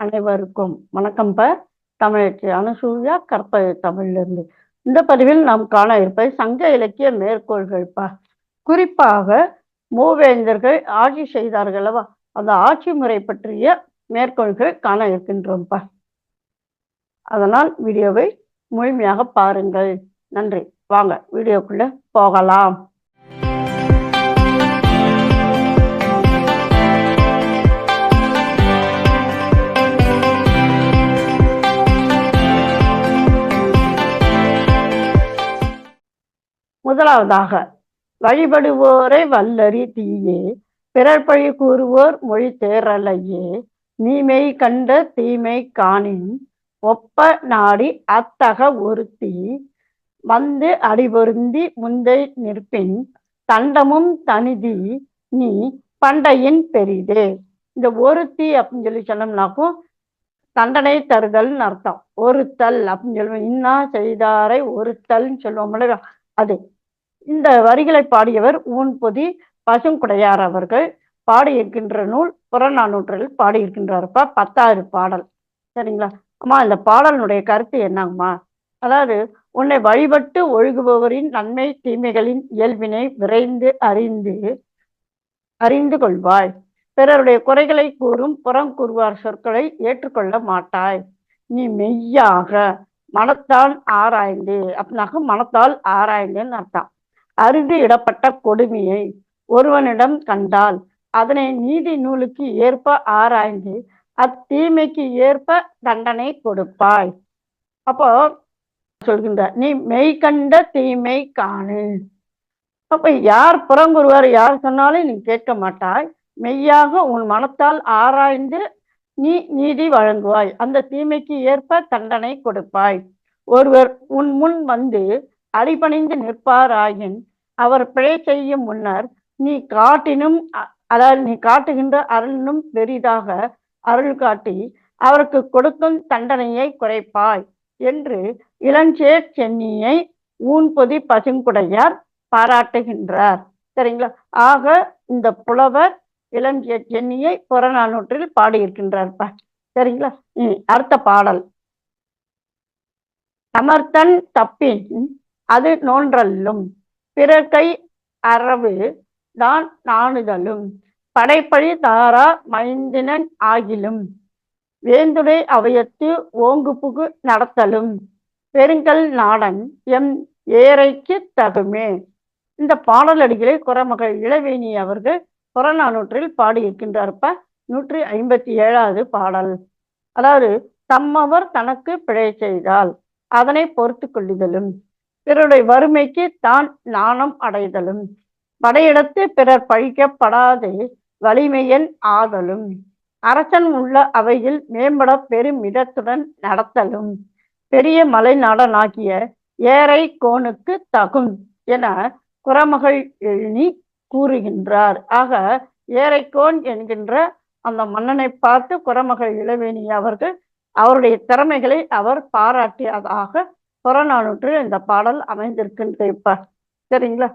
அனைவருக்கும் வணக்கம் ப. தமிழச்சி அனுசூயா கற்பது தமிழிலிருந்து. இந்த பதிவில் நாம் காண இருப்பது சங்க இலக்கிய மேற்கோள்கள் ப. குறிப்பாக மூவேந்தர்கள் ஆட்சி செய்தார்கள் அல்லவா? அந்த ஆட்சி முறை பற்றிய மேற்கோள்கள் காண இருக்கின்றோம் ப. அதனால் வீடியோவை முழுமையாக பாருங்கள். நன்றி. வாங்க வீடியோக்குள்ள போகலாம். முதலாவதாக வழிபடுவோரை வல்லறி தீயே பிறர் பழி கூறுவோர் மொழி தேரலையே நீமை கண்ட தீமை காணின் ஒப்ப நாடி அத்தக ஒருத்தி வந்து அடிபொருந்தி முந்தை நிற்பின் தண்டமும் தனிதி நீ பண்டையின் பெரிதே. இந்த ஒருத்தி அப்படின்னு சொல்லி சொன்னோம்னாக்கும் தண்டனை தருதல்னு அர்த்தம். ஒருத்தல் அப்படின்னு சொல்லுவோம். இன்னா செய்தாரை ஒருத்தல்னு சொல்லுவோம்ல அது. இந்த வரிகளை பாடியவர் ஊன்பொதி பசுங்குடையார் அவர்கள். பாடியிருக்கின்ற நூல் புறநானூற்றில் பாடியிருக்கின்றாருப்பா. பத்தாவது பாடல். சரிங்களா? அம்மா இந்த பாடலினுடைய கருத்து என்னங்கம்மா? அதாவது உன்னை வழிபட்டு ஒழுகுபவரின் நன்மை தீமைகளின் இயல்பினை விரைந்து அறிந்து அறிந்து கொள்வாய். பிறருடைய குறைகளை கூறும் புறம் கூறுவார் சொற்களை ஏற்றுக்கொள்ள மாட்டாய். நீ மெய்யாக மனத்தால் ஆராய்ந்து அப்படின்னாக்க மனத்தால் ஆராய்ந்துன்னு அர்த்தம். அருகு இடப்பட்ட கொடுமையை ஒருவனிடம் கண்டால் அதனை நீதி நூலுக்கு ஏற்ப ஆராய்ந்து அத்தீமைக்கு ஏற்ப தண்டனை கொடுப்பாய். அப்போ சொல்கின்ற நீ மெய் கண்ட தீமை காணு. அப்ப யார் புறங்குருவார் யார் சொன்னாலும் நீ கேட்க மாட்டாய். மெய்யாக உன் மனத்தால் ஆராய்ந்து நீ நீதி வழங்குவாய். அந்த தீமைக்கு ஏற்ப தண்டனை கொடுப்பாய். ஒருவர் உன் முன் வந்து அடிபணிந்து நிற்பாராயின் அவர் பிழை செய்யும் முன்னர் நீ காட்டினும் அதாவது நீ காட்டுகின்ற அருளினும் பெரிதாக அருள் காட்டி அவருக்கு கொடுக்கும் தண்டனையை குறைப்பாய் என்று இளஞ்சேர் சென்னியை ஊன்பொதி பசுங்குடையார் பாராட்டுகின்றார். சரிங்களா? ஆக இந்த புலவர் இளம் சென்னியை புறநானூற்றில் பாடியிருக்கின்றார்ப்பா. சரிங்களா? அடுத்த பாடல். சமர்த்தன் தப்பின் அது நோன்றல்லும் பிறக்கை அறவு தான் நாணுதலும் படைப்பழி தாரா மைந்தினன் ஆகிலும் வேந்துடை அவையத்து ஓங்கு புகு நடத்தலும் பெருங்கல் நாடன் எம் ஏரைக்கு தகுமே. இந்த பாடலடிகளை குரமகள் இளவேணி அவர்கள் புறநானூற்றில் பாடியிருக்கின்றார்ப்ப நூற்றி ஐம்பத்தி ஏழாவது பாடல். அதாவது தம்மவர் தனக்கு பிழை செய்தால் அதனை பொறுத்து கொள்ளுதலும் பிறருடைய வறுமைக்கு தான் நாணம் அடைதலும் படையிடத்து பிறர் பழிக்கப்படாது வலிமையன் ஆதலும் அரசன் உள்ள அவையில் மேம்பட பெருமிடத்துடன் நடத்தலும் பெரிய மலைநாடனாகிய ஏரை கோனுக்கு தகும் என குரமகள் எழுநி கூறுகின்றார். ஆக ஏரைக்கோன் என்கின்ற அந்த மன்னனை பார்த்து குரமகள் இளவேணி அவர்கள் அவருடைய திறமைகளை அவர் பாராட்டியதாக புறநானூற்றில் இந்த பாடல் அமைந்திருக்கின்ற சரிங்களா?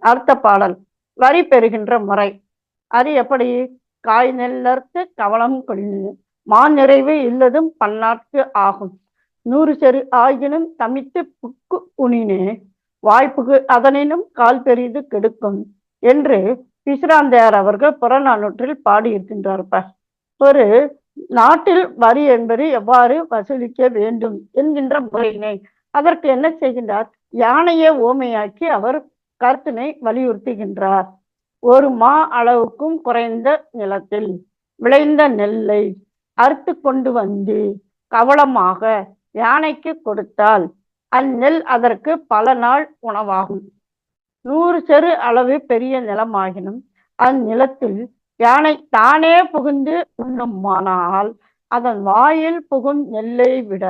அடுத்த பாடல். வரி பெறுகின்ற முறை. அது எப்படி? காய் நெல்லர்த்து கவலம் கொள்ளு மான் நிறைவு இல்லதும் பன்னாட்டு ஆகும். நூறு செரு ஆயினும் தமித்து புக்கு உணினே வாய்ப்புக்கு அதனினும் கால் பெரிது கெடுக்கும். என்று பிசுராந்தையார் அவர்கள் புறநானூற்றில் பாடியிருக்கின்றார்ப்ப. ஒரு நாட்டில் வரி என்பது எவ்வாறு வசூலிக்க வேண்டும் என்கின்ற முறையினை அதற்கு என்ன செய்கின்றார்? யானையை ஓமையாக்கி அவர் கருத்தினை வலியுறுத்துகின்றார். ஒரு மா அளவுக்கும் குறைந்த நிலத்தில் விளைந்த நெல்லை அறுத்து கொண்டு வந்து கவலமாக யானைக்கு கொடுத்தால் அந்நெல் அதற்கு பல நாள் உணவாகும். நூறு செரு அளவு பெரிய நிலமாகினும் அந்நிலத்தில் யானை தானே புகுந்து உண்ணுமானால் அதன் வாயில் புகும் நெல்லை விட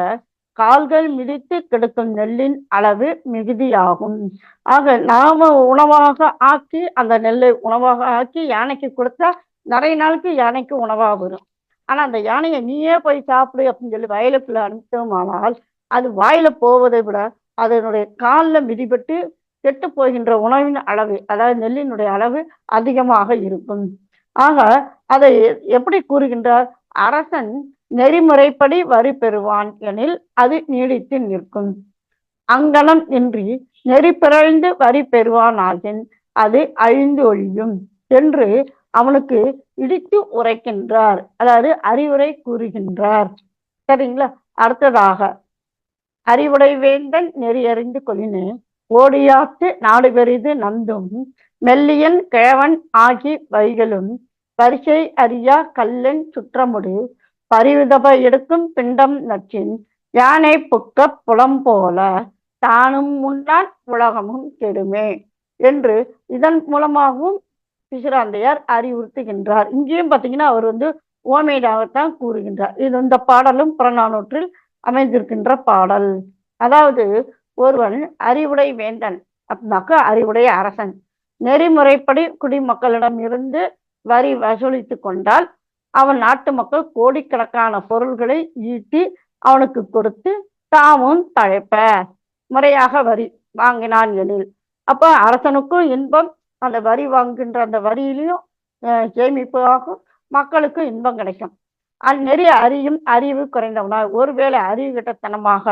கால்கள் மிதித்து கிடக்கும் நெல்லின் அளவு மிகுதியாகும். ஆக நாம உணவாக ஆக்கி அந்த நெல்லை உணவாக ஆக்கி யானைக்கு கொடுத்தா நிறைய நாளுக்கு யானைக்கு உணவாக வரும். ஆனா அந்த யானையை நீயே போய் சாப்பிடு அப்படின்னு சொல்லி வயலுக்குள்ள அனுப்பிட்டோமானால் அது வாயில போவதை விட அதனுடைய காலில் மிதிப்பட்டு கெட்டு போகின்ற உணவின் அளவு அதாவது நெல்லினுடைய அளவு அதிகமாக இருக்கும். ஆக அதை எப்படி கூறுகின்றார்? அரசன் நெறிமுறைப்படி வரி பெறுவான் எனில் அது நீடித்து நிற்கும். அங்கனம் இன்றி நெறி பிறழ்ந்து வரி பெறுவானாகின் அது அழிந்து ஒழியும் என்று அவனுக்கு இடித்து உரைக்கின்றார். அதாவது அறிவுரை கூறுகின்றார். சரிங்களா? அடுத்ததாக அறிவுடை வேந்தன் நெறியறிந்து கொள்ளினேன் ஓடியாத்து நாடு பெரிது நந்தும் மெல்லியன் கேவன் ஆகி வைகளும் பரிசை அறியா கல்லன் சுற்றமுடு பரிவிதப எடுக்கும் பிண்டம் நச்சின் யானை புக்க புலம் போல தானும் முன்னான் உலகமும் கெடுமே என்று இதன் மூலமாகவும் பிசுராந்தையார் அறிவுறுத்துகின்றார். இங்கேயும் பார்த்தீங்கன்னா அவர் வந்து ஓமையிடாகத்தான் கூறுகின்றார். இது இந்த பாடலும் புறநானூற்றில் அமைந்திருக்கின்ற பாடல். அதாவது ஒருவன் அறிவுடை வேந்தன். அப்படின்னாக்கா அறிவுடைய அரசன். நெறிமுறைப்படி குடிமக்களிடம் இருந்து வரி வசூலித்து கொண்டால் அவன் நாட்டு மக்கள் கோடிக்கணக்கான பொருள்களை ஈட்டி அவனுக்கு கொடுத்து தாமும் தழைப்ப முறையாக வரி வாங்கினான் எனில். அப்ப அரசனுக்கும் இன்பம் அந்த வரி வாங்குகின்ற அந்த வரியிலையும் சேமிப்பு ஆகும் மக்களுக்கும் இன்பம் கிடைக்கும். அந்நெறி அறியும் அறிவு குறைந்தவனாய் ஒருவேளை அறிவு கிட்டத்தனமாக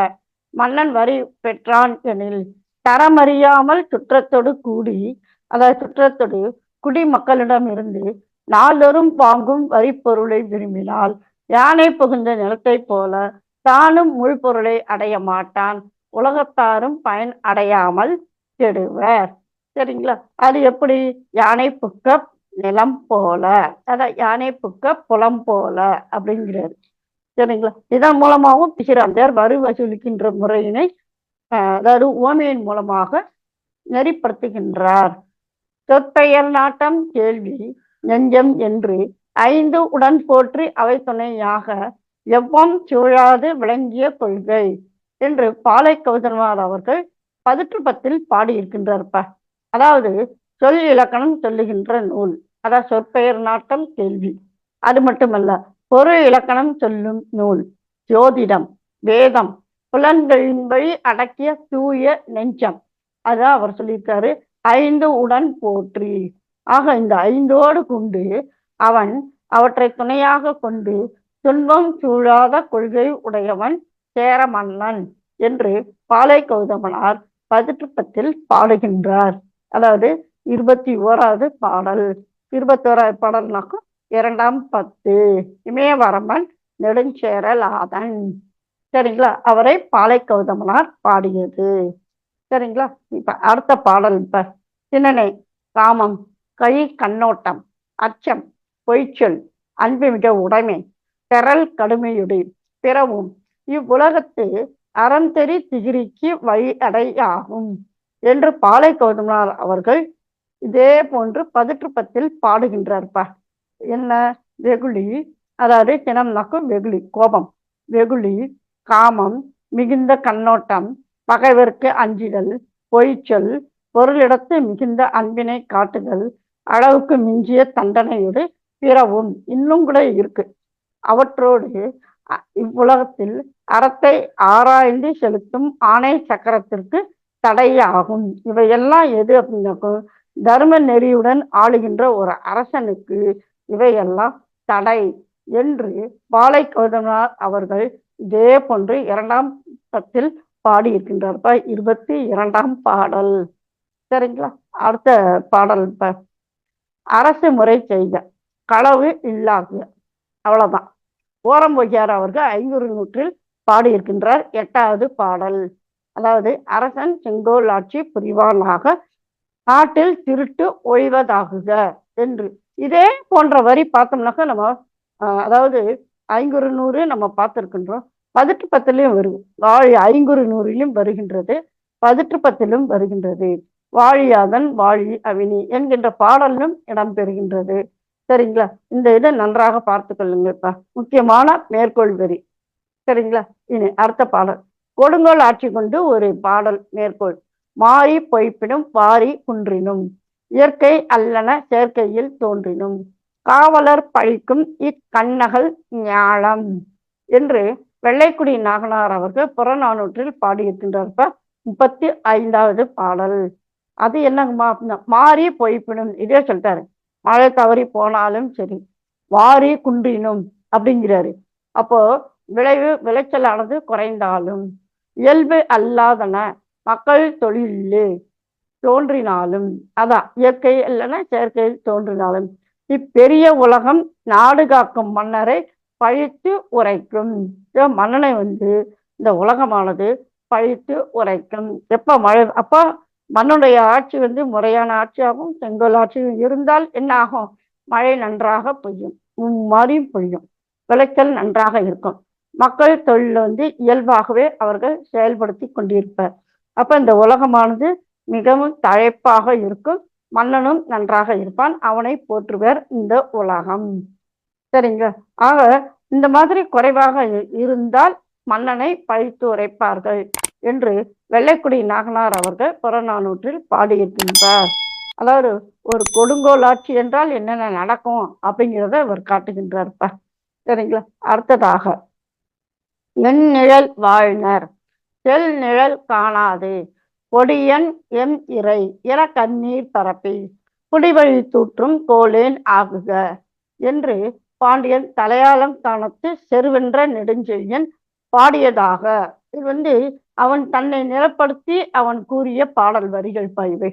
மன்னன் வரி பெற்றான் எனில் தரமறியாமல் சுற்றத்தோடு கூடி அதாவது சுற்றத்தோடு குடிமக்களிடம் இருந்து பாங்கும் வாங்கும் வரி பொருளை விரும்பினால் யானை புகுந்த நிலத்தை போல தானும் முழு பொருளை அடைய மாட்டான். உலகத்தாரும் பயன் அடையாமல் கெடுவர். சரிங்களா? அது எப்படி? யானை புக்க நிலம் போல. அதான் யானை புக்க புலம் போல அப்படிங்கிறது. சரிங்களா? இதன் மூலமாகவும் பிசிராந்தையார் வரி வசூலிக்கின்ற முறையினை அதாவது ஓமையின் மூலமாக நெறிப்படுத்துகின்றார். சொற்பெயர் நாட்டம் கேள்வி நெஞ்சம் என்று ஐந்து உடன் போற்றி அவை துணையாக எவ்வம் சூழாது விளங்கிய கொள்கை என்று பாலை கௌதன்மார் அவர்கள் பதிற்று பத்தில் பாடியிருக்கின்றார்ப்பா. அதாவது சொல் இலக்கணம் சொல்லுகின்ற நூல் அதாவது சொற்பெயர் நாட்டம் கேள்வி. அது மட்டுமல்ல ஒரு இலக்கணம் சொல்லும் நூல் ஜோதிடம் வேதம் புலன்களின் வழி அடக்கிய தூய நெஞ்சம். அதான் அவர் சொல்லியிருக்காரு ஐந்து உடன் போற்றி. ஆக இந்த ஐந்தோடு கொண்டு அவன் அவற்றை துணையாக கொண்டு துன்பம் சூழாத கொள்கை உடையவன் சேர மன்னன் என்று பாலை கௌதமனார் பதிற்றுப்பத்தில் பாடுகின்றார். அதாவது இருபத்தி ஓராவது பாடல். இருபத்தோராவது பாடல்னாக்கும் இரண்டாம் பத்து. இமயவரமன் நெடுஞ்சேரல் ஆதன். சரிங்களா? அவரை பாலை கௌதமனார் பாடியது. சரிங்களா? இப்ப அடுத்த பாடல் இப்ப. சின்னனை காமம் கை கண்ணோட்டம் அச்சம் பொய்ச்சொல் அன்புமிக உடைமை திரள் கடுமையுடை பிறவும் இவ்வுலகத்து அறந்தெறி திகிரிக்கு வழி அடையாகும் என்று பாலை கௌதமனார் அவர்கள் இதே போன்று பதிற்றுப்பத்தில் பாடுகின்றார்ப்பா. என்ன? வெகுளி. அதாவது சினம்னாக்கும் வெகுளி கோபம். வெகுளி காமம் மிகுந்த கண்ணோட்டம் பகைவர்க்கு அஞ்சிதல் பொய்ச்சொல் பொருளிடத்து மிகுந்த அன்பினை காட்டுதல் அளவுக்கு மிஞ்சிய தண்டனையோடு பிறவும் இன்னும் கூட இருக்கு. அவற்றோடு இவ்வுலகத்தில் அறத்தை ஆராய்ந்து செலுத்தும் ஆணை சக்கரத்திற்கு தடையாகும். இவையெல்லாம் எது அப்படின்னாக்கும் தர்ம நெறியுடன் ஆளுகின்ற ஒரு அரசனுக்கு இவையெல்லாம் தடை என்று பாலை கௌதமனார் அவர்கள் இதே போன்று இரண்டாம் பத்தில் பாடியிருக்கின்றார்ப்பா இருபத்தி இரண்டாம் பாடல். சரிங்களா? அடுத்த பாடல் இப்ப. அரசு முறை செய்க களவு இல்லாகுக அவ்வளவுதான். ஓரம்பொய்யார் அவர்கள் ஐநூறு நூற்றில் பாடியிருக்கின்றார் எட்டாவது பாடல். அதாவது அரசன் செங்கோல் ஆட்சி புரிவானாக நாட்டில் திருட்டு ஒய்வதாகுக என்று. இதே போன்ற வரி பார்த்தோம்னாக்கா நம்ம அதாவது ஐங்குறு நூறு நம்ம பார்த்துருக்கின்றோம். பதிட்டு பத்திலையும் வரும் வாழி ஐங்குறு நூறிலும் வருகின்றது பதிட்டு பத்திலும் வருகின்றது. வாழியாதன் வாழி அவினி என்கின்ற பாடலும் இடம்பெறுகின்றது சரிங்களா? இந்த இதை நன்றாக பார்த்து கொள்ளுங்கப்பா. முக்கியமான மேற்கோள் வரி. சரிங்களா? இனி அடுத்த பாடல். கொடுங்கோல் ஆட்சி கொண்டு ஒரு பாடல் மேற்கோள். மாறி பொய்ப்பினும் வாரி குன்றினும். இயற்கை அல்லன சேர்க்கையில் தோன்றினும். காவலர் பழிக்கும் இக்கண்ணகல் ஞாலம் என்று வெள்ளைக்குடி நாகனார் அவர்கள் புறநானூற்றில் பாடியிருக்கின்றார்ப்ப முப்பத்தி ஐந்தாவது பாடல். அது என்னங்கம்மா அப்படின்னா மாறி பொய்ப்பினும் இதே சொல்லிட்டாரு. மழை தவறி போனாலும் சரி வாரி குன்றினும் அப்படிங்கிறாரு. அப்போ விளைவு விளைச்சலானது குறைந்தாலும் இயல்பு அல்லாதன மக்கள் தொழில் தோன்றினாலும் அதான் இயற்கை இல்லைன்னா செயற்கையில் தோன்றினாலும் இப்பெரிய உலகம் நாடு காக்கும் மன்னரை பழித்து உரைக்கும். மன்னனை வந்து இந்த உலகமானது பழித்து உரைக்கும். எப்போ மழை அப்போ மண்ணுடைய ஆட்சி வந்து முறையான ஆட்சியாகவும் செங்கோல் ஆட்சியும் இருந்தால் என்ன ஆகும் மழை நன்றாக பெய்யும். மும்மாறியும் பெய்யும். விளைச்சல் நன்றாக இருக்கும். மக்கள் தொழில் வந்து இயல்பாகவே அவர்கள் செயல்படுத்தி கொண்டிருப்பார். அப்ப இந்த உலகமானது மிகவும் தழைப்பாக இருக்கும். மன்னனும் நன்றாக இருப்பான். அவனை போற்றுவர் இந்த உலகம். சரிங்க ஆக இந்த மாதிரி குறைவாக இருந்தால் மன்னனை பழித்து உரைப்பார்கள் என்று வெள்ளைக்குடி நாகனார் அவர்கள் புறநானூற்றில் பாடியிருக்கின்றார். அதாவது ஒரு கொடுங்கோல் ஆட்சி என்றால் என்னென்ன நடக்கும் அப்படிங்கிறத அவர் காட்டுகின்றார்ப்பா சரிங்களா? அடுத்ததாக என் நிழல் வாழ்னர். செல் நிழல் காணாது. கொடியன் எம் இறை இற கண்ணீர் பரப்பி குடிவழி தூற்றும் கோலேன் ஆகுக என்று பாண்டியன் தலையாளம் காணத்து செருவென்ற நெடுஞ்செழியன் பாடியதாக. இது வந்து அவன் தன்னை நிலப்படுத்தி அவன் கூறிய பாடல் வரிகள் பாய்வை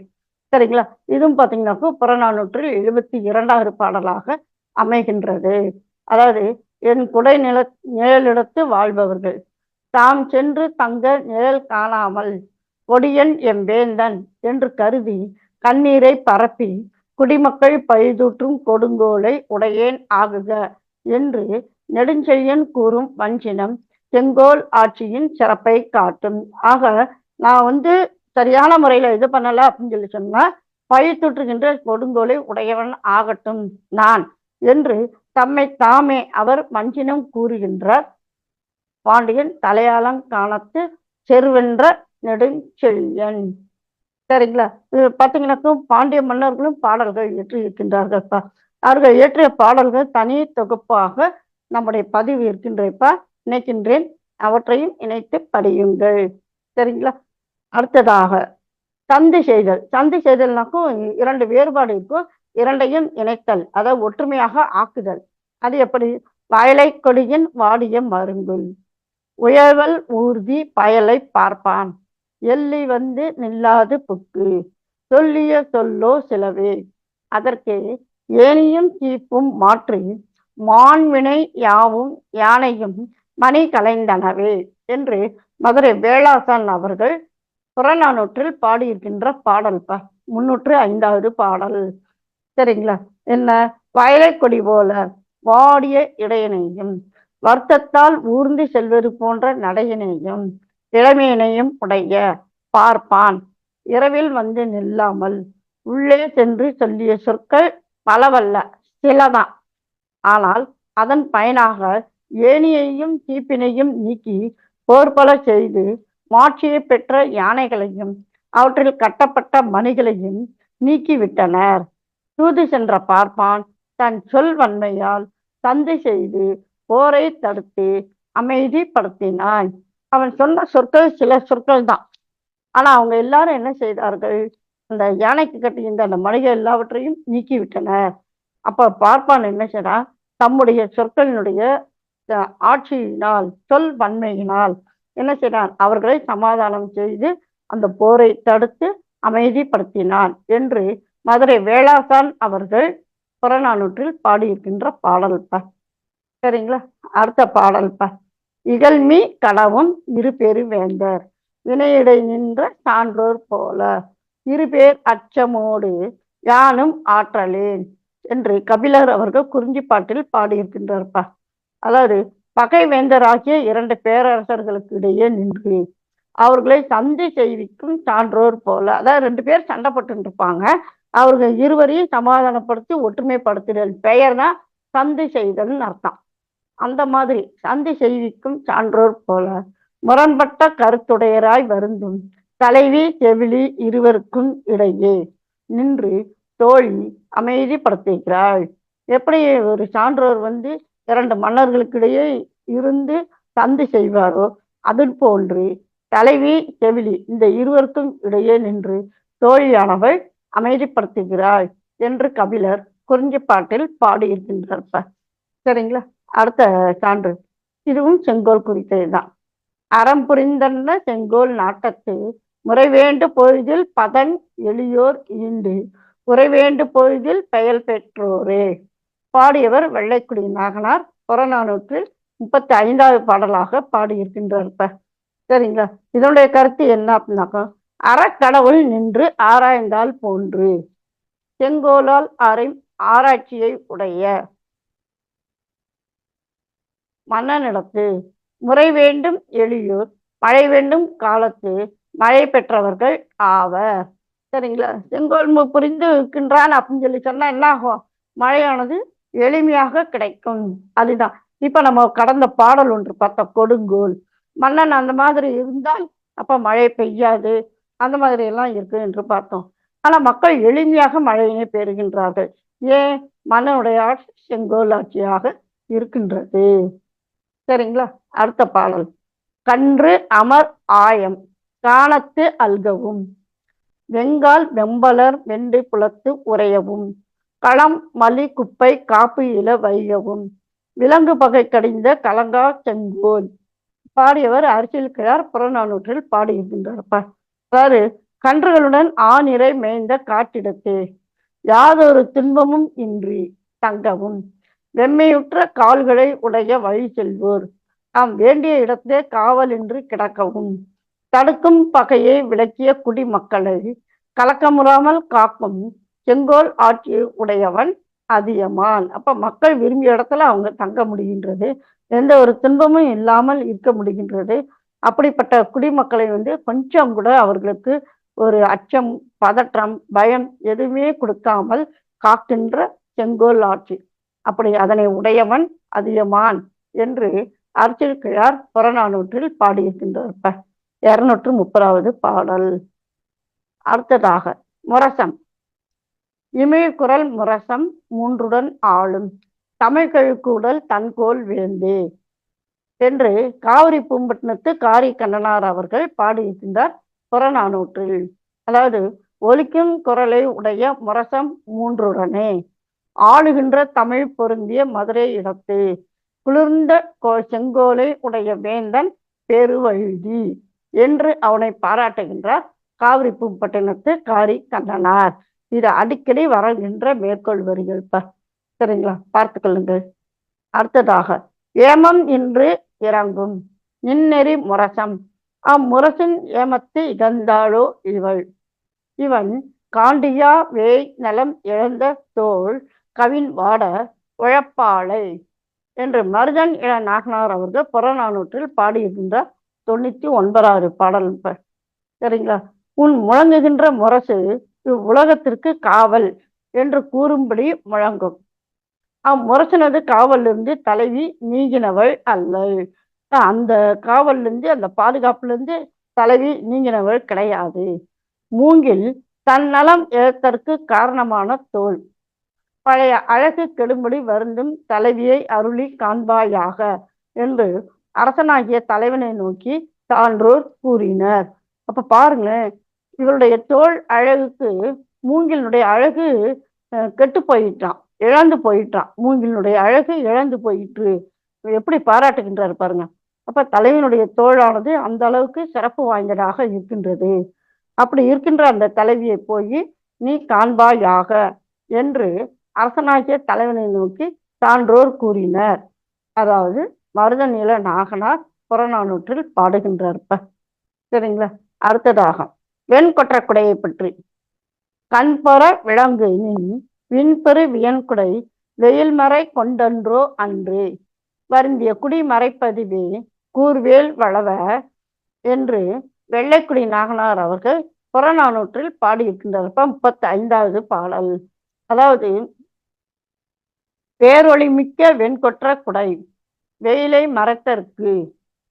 சரிங்களா? இதுவும் பார்த்தீங்கன்னாக்கா புறநானூற்றில் எழுபத்தி இரண்டாவது பாடலாக அமைகின்றது. அதாவது என் குடை நில நிழலிடத்து வாழ்பவர்கள் தாம் சென்று தங்க நிழல் காணாமல் கொடியன் எம் வேந்தன் என்று கருதி கண்ணீரை பரப்பி குடிமக்கள் பழுதூற்றும் கொடுங்கோலை உடையேன் ஆகுக என்று நெடுஞ்செழியன் கூறும் வஞ்சினம் செங்கோல் ஆட்சியின் சிறப்பை காட்டும். ஆக நான் வந்து சரியான முறையில இது பண்ணல அப்படின்னு சொல்லி சொன்னா பழி தொற்றுகின்ற கொடுங்கோலை உடையவன் ஆகட்டும் நான் என்று தம்மை தாமே அவர் வஞ்சினம் கூறுகின்றார். பாண்டியன் தலையாளங்காணத்து செருவென்ற நெடுஞ்செழியன். சரிங்களா? இது பார்த்தீங்கன்னாக்கும் பாண்டிய மன்னர்களும் பாடல்கள் இயற்றி இருக்கின்றார்கள்ப்பா. அவர்கள் இயற்றிய பாடல்கள் தனி தொகுப்பாக நம்முடைய பதிவு இருக்கின்றப்பா. நினைக்கின்றேன் அவற்றையும் இணைத்து படியுங்கள். சரிங்களா? அடுத்ததாக சந்தி செய்தல். சந்தி செய்தல்னாக்கும் இரண்டு வேறுபாடு இருக்கும். இரண்டையும் இணைத்தல் அதாவது ஒற்றுமையாக ஆக்குதல். அது எப்படி? வயலை கொடியின் வாடிய மருங்குல் உயர்வல் ஊர்தி பயலை பார்ப்பான். எள்ளி வந்து நில்லாது புக்கு. சொல்லிய சொல்லோ சிலவே. அதற்கு ஏனியும் கீப்பும் மாற்றி மான்வினை யாவும் யானையும் மணி கலைந்தனவே என்று மதுரை வேளாசன் அவர்கள் புறநானூற்றில் பாடியிருக்கின்ற பாடல் ப முன்னூற்று ஐந்தாவது பாடல். சரிங்களா? என்ன? வயலை கொடி போல வாடிய இடையனையும் வருத்தத்தால் ஊர்ந்து செல்வது போன்ற நடையினையும் இளமையினையும் உடைய பார்ப்பான். இரவில் வந்து நில்லாமல் உள்ளே சென்று சொல்லிய சொற்கள் பலவல்ல சிலதான். ஆனால் அதன் பயனாக ஏனியையும் தீப்பினையும் நீக்கி போர்பல செய்து மாட்சியை பெற்ற யானைகளையும் அவற்றில் கட்டப்பட்ட மணிகளையும் நீக்கிவிட்டனர். தூது சென்ற பார்ப்பான் தன் சொல் வன்மையால் சந்தை செய்து போரை தடுத்து அமைதிப்படுத்தினான். அவன் சொன்ன சொற்கள் சில சொற்கள் தான். ஆனா அவங்க எல்லாரும் என்ன செய்தார்கள்? அந்த யானைக்கு கட்டியிருந்த அந்த மனிதர் எல்லாவற்றையும் நீக்கிவிட்டனர் அப்ப பார்ப்பான் என்ன செய்யறான் தம்முடைய சொற்களினுடைய ஆட்சியினால் சொல் வன்மையினால் என்ன செய்தான் அவர்களை சமாதானம் செய்து அந்த போரை தடுத்து அமைதிப்படுத்தினான் என்று மதுரை வேளாசான் அவர்கள் புறநானூற்றில் பாடியிருக்கின்ற பாடல்ப. சரிங்களா? அடுத்த பாடல் ப இகழ்மி கடவும் இரு பேரு வேந்தர். வினையிடை நின்ற சான்றோர் போல. இரு பேர் அச்சமோடு யானும் ஆற்றலேன் என்று கபிலர் அவர்கள் குறிஞ்சிப்பாட்டில் பாடியிருக்கின்றார்ப்பா. அதாவது பகைவேந்தராகிய இரண்டு பேரரசர்களுக்கு இடையே நின்று அவர்களை சந்தி செய்விக்கும் சான்றோர் போல. அதாவது ரெண்டு பேர் சண்டை போட்டு இருப்பாங்க அவர்கள் இருவரையும் சமாதானப்படுத்தி ஒற்றுமைப்படுத்திடல் பெயர் தான் சந்தி செய்தல்னு அர்த்தம். அந்த மாதிரி சந்தி செய்திக்கும் சான்றோர் போல முரண்பட்ட கருத்துடையராய் வருந்தும் தலைவி செவிலி இருவருக்கும் இடையே நின்று தோழி அமைதிப்படுத்துகிறாள். எப்படி ஒரு சான்றோர் வந்து இரண்டு மன்னர்களுக்கிடையே இருந்து சந்தி செய்வாரோ அது போன்று தலைவி செவிலி இந்த இருவருக்கும் இடையே நின்று தோழியானவள் அமைதிப்படுத்துகிறாள் என்று கபிலர் குறிஞ்சிப்பாட்டில் பாடியிருக்கின்றார் சரிங்களா? அடுத்த சான்று. இதுவும் செங்கோல் குறித்ததுதான். அறம் புரிந்தன்ன செங்கோல் நாட்டத்து. முறைவேண்டு பொழுதில் பதன் எளியோர் ஈண்டு. உறைவேண்டு பொழுதில் பெயல் பெற்றோரே. பாடியவர் வெள்ளைக்குடி நாகனார். புறநானூற்றில் முப்பத்தி ஐந்தாவது பாடலாக பாடியிருக்கின்றார் இப்ப. சரிங்களா? இதனுடைய கருத்து என்ன அப்படின்னாக்கா அறக்கடவுள் நின்று ஆராய்ந்தால் போன்று. செங்கோலால் அறை ஆராய்ச்சியை உடைய. மன்னனிடத்து முறை வேண்டும் எளியோர் மழை வேண்டும் காலத்து மழை பெற்றவர்கள் ஆவர். சரிங்களா? செங்கோல் புரிந்து இருக்கின்றான் அப்படின்னு சொல்லி சொன்னா என்ன ஆகும்? மழையானது எளிமையாக கிடைக்கும். அதுதான். இப்ப நம்ம கடந்த பாடல் ஒன்று பார்த்த கொடுங்கோல். மன்னன் அந்த மாதிரி இருந்தால் அப்ப மழை பெய்யாது. அந்த மாதிரி எல்லாம் இருக்கு என்று பார்த்தோம். ஆனா மக்கள் எளிமையாக மழையினை பெறுகின்றார்கள். ஏன்? மன்னனுடைய ஆட்சி செங்கோல் ஆட்சியாக இருக்கின்றது. சரிங்களா? அடுத்த பாடல். கன்று அமர் ஆயம் காணத்து அல்கவும் வெங்கால் வெம்பலர் வெண்டு புலத்து உறையவும் களம் மலி குப்பை காப்பு இல வையவும் விலங்கு பகை கடிந்த கலங்கா செங்கோல். பாடியவர் அரசியல் கிழார் புறநானூற்றில் பாடியிருக்கின்றார் அதாவது கன்றுகளுடன் ஆநிறை மேய்ந்த காட்டிடத்தே யாதொரு துன்பமும் இன்றி தங்கவும் வெம்மையுற்ற கால்களை உடைய வழி செல்வோர். நாம் வேண்டிய இடத்தே காவலின்றி கிடக்கவும். தடுக்கும் பகையை விளக்கிய குடிமக்களை கலக்கமுறாமல் காக்கும் செங்கோல் ஆட்சி உடையவன் அதியமான். அப்ப மக்கள் விரும்பிய இடத்துல அவங்க தங்க முடிகின்றது. எந்த ஒரு துன்பமும் இல்லாமல் இருக்க முடிகின்றது. அப்படிப்பட்ட குடிமக்களை வந்து கொஞ்சம் கூட அவர்களுக்கு ஒரு அச்சம் பதற்றம் பயம் எதுவுமே கொடுக்காமல் காக்கின்ற செங்கோல் ஆட்சி. அப்படி அதனை உடையவன் அதியமான் என்று அரசியல் கிழார் புறநானூற்றில் பாடியிருக்கின்றார். இருநூற்று முப்பதாவது பாடல். அடுத்ததாக முரசம். இமயக்குரல் முரசம் மூன்றுடன் ஆளும். தமிழ் கழுக்கூடல் தன்கோல் வேந்தே என்று காவிரி பூம்பட்டினத்து காரி கண்ணனார் அவர்கள் பாடியிருக்கின்றார் புறநானூற்றில். அதாவது ஒலிக்கும் குரலை உடைய முரசம் மூன்றுடனே. ஆளுகின்ற தமிழ் பொருந்திய மதுரை இடத்து. குளிர்ந்த கோ- செங்கோலை உடைய வேந்தன் பெருவழுதி என்று அவனை பாராட்டுகின்றார். காவிரி பூம்பட்டினத்து காரி கண்ணனார் இது அடிக்கடி வரகின்ற மேற்கோள் வரிகள் ப சரிங்களா? பார்த்துக்கொள்ளுங்கள் அடுத்ததாக ஏமம் இன்று இறங்கும். நின்னெறி முரசம். அம்முரசின் ஏமத்து இகழ்ந்தாளோ இவள். இவன் காண்டியா வேய் நலம் இழந்த தோல் கவின் வாட உழப்பாளை என்று மருதன் இள நாகனார் அவர்கள் புறநானூற்றில் பாடியிருக்கின்றார் தொண்ணூத்தி ஒன்பதாவது பாடல் சரிங்களா? உன் முழங்குகின்ற முரசு இவ்வுலகத்திற்கு காவல் என்று கூறும்படி முழங்கும். அம்முரசனது காவலிருந்து தலைவி நீங்கினவள் அல்ல. அந்த காவலிருந்து அந்த பாதுகாப்புலேருந்து தலைவி நீங்கினவள் கிடையாது. மூங்கில் தன் நலம் இழத்தற்கு காரணமான தோல். பழைய அழகு கெடும்படி வருந்தும் தலைவியை அருளி காண்பாயாக என்று அரசனாகிய தலைவனை நோக்கி சான்றோர் கூறினர். அப்ப பாருங்களேன் இவருடைய தோல் அழகுக்கு மூங்கிலினுடைய அழகு கெட்டு போயிட்டான் இழந்து போயிட்டான். மூங்கிலினுடைய அழகு இழந்து போயிற்று. எப்படி பாராட்டுகின்றார் பாருங்க. அப்ப தலைவனுடைய தோளானது அந்த அளவுக்கு சிறப்பு வாய்ந்ததாக இருக்கின்றது. அப்படி இருக்கின்ற அந்த தலைவியை போய் நீ காண்பாயாக என்று அரசனாகிய தலைவனை நோக்கி சான்றோர் கூறினர். அதாவது மருதநில நாகனார் புறநானூற்றில் பாடுகின்றார்ப்ப. சரிங்களா? அடுத்ததாக வெண்கொற்றக்குடையை பற்றி. கண்புற விளங்கு விண்பெரு வியன்குடை வெயில்மறை கொண்டன்றோ அன்று. வருந்திய குடி மறைப்பதிவே கூர்வேல் வளவ என்று வெள்ளைக்குடி நாகனார் அவர்கள் புறநானூற்றில் பாடியிருக்கின்றார் முப்பத்தி ஐந்தாவது பாடல். அதாவது பேரொளி மிக்க வெண்கொற்ற குடை வெயிலை மறைத்தற்கு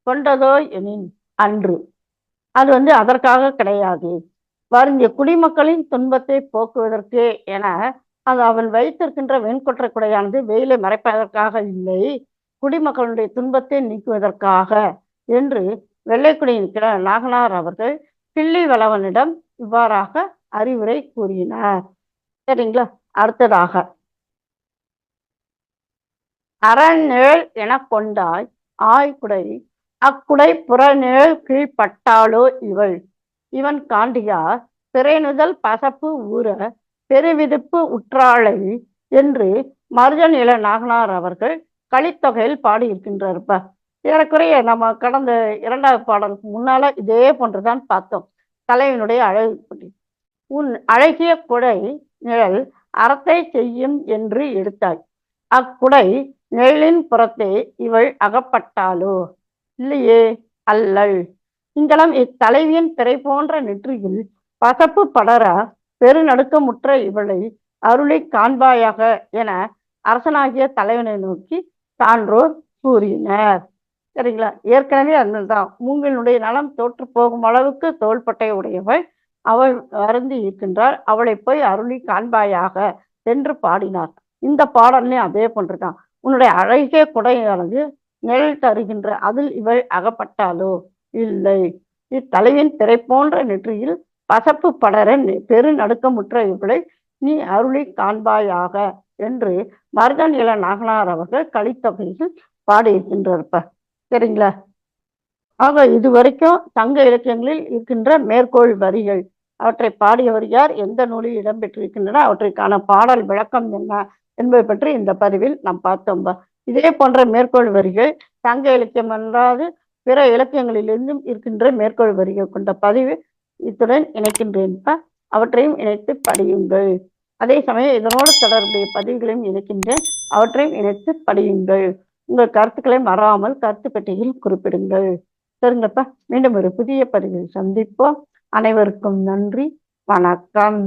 கொண்டதோ எனின் அன்று. அது வந்து அதற்காக கிடையாது. வருந்திய குடிமக்களின் துன்பத்தை போக்குவதற்கு என அது அவன் வைத்திருக்கின்ற வெண்கொற்ற குடையானது வெயிலை மறைப்பதற்காக இல்லை குடிமக்களுடைய துன்பத்தை நீக்குவதற்காக என்று வெள்ளைக்குடியின் கிட நாகனார் அவர்கள் பிள்ளி வளவனிடம் இவ்வாறாக அறிவுரை கூறினார். சரிங்களா? அடுத்ததாக. அறநிழல் எனக் கொண்டாய் ஆய்குடை. அக்குடை புறநிழல் கீழ்ப்பட்டாளோ இவள்? இவன் காண்டியார் பிறைநுதல் பசப்பு ஊற பெருவிதுப்பு உற்றாளை என்று மருஜன் நாகனார் அவர்கள் களித்தொகையில் பாடியிருக்கின்றார்ப்பா. ஏறக்குறைய நம்ம கடந்த இரண்டாவது பாடலுக்கு முன்னால இதே போன்றுதான் பார்த்தோம். தலைவனுடைய அழகு பற்றி. உன் அழகிய குடை நிழல் அறத்தை செய்யும் என்று எடுத்தாய். அக்குடை நிழலின் புறத்தே இவள் அகப்பட்டாளோ? இல்லையே அல்லள். இங்கலம் இத்தலைவியின் பிறை போன்ற நெற்றியில் பசப்பு படர பெருநடுக்கமுற்ற இவளை அருளை காண்பாயாக என அரசனாகிய தலைவனை நோக்கி சான்றோர் கூறினர். சரிங்களா? ஏற்கனவே அதுதான் மூங்கினுடைய நலம் தோற்று போகும் அளவுக்கு தோள்பட்டை உடையவள் அவள் வருந்தி இருக்கின்றாள். அவளை போய் அருளி காண்பாயாக என்று பாடினார். இந்த பாடல்லையும் அதே போன்றுதான். உன்னுடைய அழகிய குடையானது நிழல் தருகின்ற அதில் இவள் அகப்பட்டாலோ இல்லை. இத்தலையின் திரை போன்ற நெற்றியில் பசப்பு படர பெரு நடுக்கமுற்ற இவளை நீ அருளி காண்பாயாக என்று மருதன் இள நாகனார் அவர்கள் கலித்தொகையில் பாடியிருக்கின்றப்ப சரிங்களா? ஆக இதுவரைக்கும் தங்க இலக்கியங்களில் இருக்கின்ற மேற்கோள் வரிகள் அவற்றை பாடியவர் யார் எந்த நூலில் இடம்பெற்றிருக்கின்றன அவற்றிற்கான பாடல் விளக்கம் என்ன என்பது பற்றி இந்த பதிவில் நாம் பார்த்தோம். இதே போன்ற மேற்கோள் வரிகள் சங்க இலக்கியம் அல்லாது பிற இலக்கியங்களிலிருந்தும் இருக்கின்ற மேற்கோள் வரிகள் கொண்ட பதிவு இத்துடன் இணைக்கின்றேன். அவற்றையும் இணைத்து படியுங்கள். அதே சமயம் இதனோடு தொடர்புடைய பதிவுகளையும் இணைக்கின்றேன். அவற்றையும் இணைத்து படியுங்கள். உங்கள் கருத்துக்களை மறாமல் கருத்து பெட்டியில் குறிப்பிடுங்கள். சரிங்கப்பா மீண்டும் ஒரு புதிய பதிவில் சந்திப்போம். அனைவருக்கும் நன்றி. வணக்கம்.